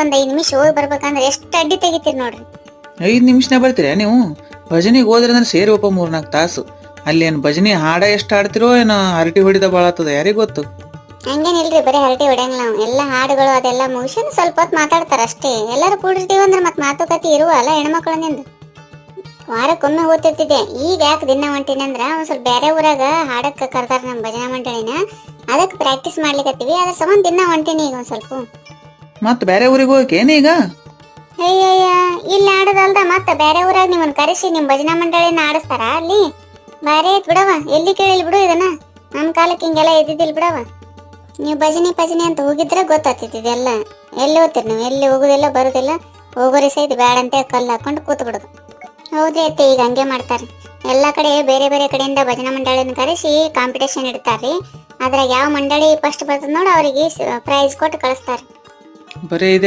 ಒಂದ್ ಐದ್ ನಿಮಿಷ ಹೋಗಿ ಬರ್ಬೇಕಂದ್ರೆ ಎಷ್ಟು ಅಡ್ಡಿ ತೆಗಿತೀರಿ ನೋಡ್ರಿ? ಐದ್ ನಿಮಿಷನೇ ಬರ್ತೀರಾ ನೀವು? ಭಜನಿಗೆ ಹೋದ್ರೆ ಅಂದ್ರೆ ಸೇರಿವಪ್ಪ ಮೂರ್ನಾಲ್ಕು ತಾಸು. ಅಲ್ಲಿ ಏನ್ ಭಜನಿ ಹಾಡ ಎಷ್ಟು ಹಾಡ್ತಿರೋ ಏನೋ ಹರಟಿ ಹೊಡಿದ ಭಾಳ ಆತದ ಯಾರಿಗೆ ಗೊತ್ತು? ಹಂಗೇನಿಲ್ರಿ ಬರೀ ಹರಟಿ ಹೊಡ್ಯಂಗಿಲ್ಲ ನಾವು. ಎಲ್ಲ ಹಾಡುಗಳು ಅದೆಲ್ಲ ಮುಗಿಸಿದ್ ಸ್ವಲ್ಪ ಹೊತ್ತು ಮಾತಾಡ್ತಾರ ಅಷ್ಟೇ. ಎಲ್ಲರೂ ಕೂಡಿರ್ತೀವಿ ಅಂದ್ರೆ ಮತ್ತೆ ಮಾತುಕತೆ ಇರುವ ಅಲ್ಲ ಹೆಣ್ಮಕ್ಳನಿಂದ ವಾರಕ್ಕೊಮ್ಮೆ ಓದ್ತಿರ್ತಿದ್ದೆ ಈಗ ಯಾಕೆ ದಿನ ಹೊಂಟೀನಿ ಅಂದ್ರ ಒಂದ್ ಸ್ವಲ್ಪ ಬೇರೆ ಊರಾಗ ಹಾಡಕ್ಕೆ ಕರ್ದಾರ ನಮ್ಮ ಭಜನಾ ಮಂಡಳಿನ. ಅದಕ್ಕೆ ಪ್ರಾಕ್ಟೀಸ್ ಮಾಡ್ಲಿಕತ್ತೀವಿ. ಅದ್ರ ಸಮ ದಿನ ಹೊಂಟೀನಿ ಈಗ ಒಂದ್ ಸ್ವಲ್ಪ. ಮತ್ತೆ ಬೇರೆ ಊರಿಗೆ ಹೋಗಕ್ಕೆ ಈಗ? ಇಲ್ಲಿ ಆಡೋದಲ್ದ ಮತ್ತೆ ಬೇರೆ ಊರಾಗ ನಿಮ್ಮನ್ನ ಕರೆಸಿ ನಿಮ್ ಭಜನಾ ಮಂಡಳಿನ ಆಡಿಸ್ತಾರ ಅಲ್ಲಿ? ಬಾರಿ ಐತ್ ಬಿಡವ ಎಲ್ಲಿ ಕೇಳಿಲ್ ಬಿಡು ಇದನ್ನ. ನಮ್ ಕಾಲಕ್ಕೆ ಹಿಂಗೆಲ್ಲ ಇದ್ದಿದ್ದಿಲ್ಲ ಬಿಡವ ನೀವು ಭಜನೆ ಭಜನೆ ಅಂತ ಹೋಗಿದ್ರೆ ಗೊತ್ತಾಗ್ತಿದ್ದೆಲ್ಲ ಎಲ್ಲಿ ಹೋಗ್ತೀರಿ ನೀವು? ಎಲ್ಲಿ ಹೋಗುದಿಲ್ಲ ಬರುದಿಲ್ಲ ಹೋಗೋರಿ ಸಹಿತ ಬ್ಯಾಡ ಅಂತ ಕಲ್ಲು ಹಾಕೊಂಡು ಕೂತ್ ಬಿಡುದು ಹೌದ್ರಿ ಈಗ ಹಂಗೆ ಮಾಡ್ತಾರೆ. ಎಲ್ಲ ಕಡೆ ಬೇರೆ ಬೇರೆ ಕಡೆಯಿಂದ ಭಜನಾ ಮಂಡಳಿನ ಕರೆಸಿ ಕಾಂಪಿಟೇಷನ್ ಇಡ್ತಾರ್ರಿ ಅದ್ರಾಗ ಯಾವ ಮಂಡಳಿ ಫಸ್ಟ್ ಬರ್ತದ ನೋಡಿ ಅವರಿಗೆ ಪ್ರೈಸ್ ಕೊಟ್ಟು ಕಳಿಸ್ತಾರೆ. ಬರೀ ಇದೆ.